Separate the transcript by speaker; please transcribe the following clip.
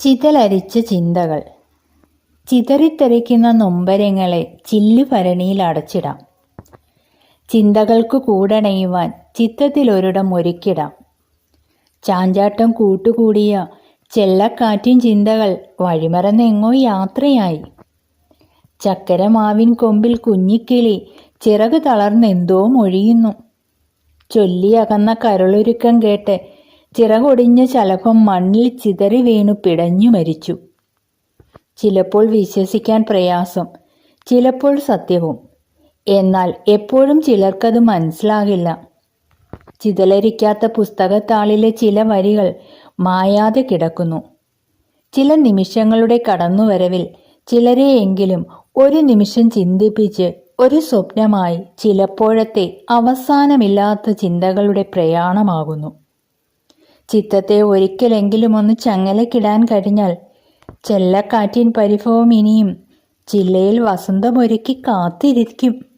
Speaker 1: ചിതലരിച്ച ചിന്തകൾ. ചിതറിത്തെറിക്കുന്ന നൊമ്പരങ്ങളെ ചില്ലുഭരണിയിൽ അടച്ചിടാം. ചിന്തകൾക്ക് കൂടണയുവാൻ ചിത്തത്തിലൊരിടം ഒരുക്കിടാം. ചാഞ്ചാട്ടം കൂട്ടുകൂടിയ ചെല്ലക്കാറ്റിൻ ചിന്തകൾ വഴിമറന്നെങ്ങോ യാത്രയായി. ചക്കരമാവിൻ കൊമ്പിൽ കുഞ്ഞിക്കിളി ചിറക് തളർന്നെന്തോ മൊഴിയുന്നു. ചൊല്ലിയകന്ന കരളൊരുക്കം കേട്ട് ചിറകൊടിഞ്ഞ ശലഭം മണ്ണിൽ ചിതറി വീണു പിടഞ്ഞു മരിച്ചു. ചിലപ്പോൾ വിശ്വസിക്കാൻ പ്രയാസം ചിലപ്പോൾ സത്യവും. എന്നാൽ എപ്പോഴും ചിലർക്കത് മനസ്സിലാകില്ല. ചിതലരിക്കാത്ത പുസ്തകത്താളിലെ ചില വരികൾ മായാതെ കിടക്കുന്നു. ചില നിമിഷങ്ങളുടെ കടന്നുവരവിൽ ചിലരെയെങ്കിലും ഒരു നിമിഷം ചിന്തിപ്പിച്ച് ഒരു സ്വപ്നമായി ചിലപ്പോഴത്തെ അവസാനമില്ലാത്ത ചിന്തകളുടെ പ്രയാണമാകുന്നു. ചിത്തത്തെ ഒരിക്കലെങ്കിലും ഒന്ന് ചങ്ങലക്കിടാൻ കഴിഞ്ഞാൽ ചെല്ലക്കാറ്റിൻ പരിഭവം ഇനിയും. ചില്ലയിൽ വസന്തമൊരുക്കി കാത്തിരിക്കും.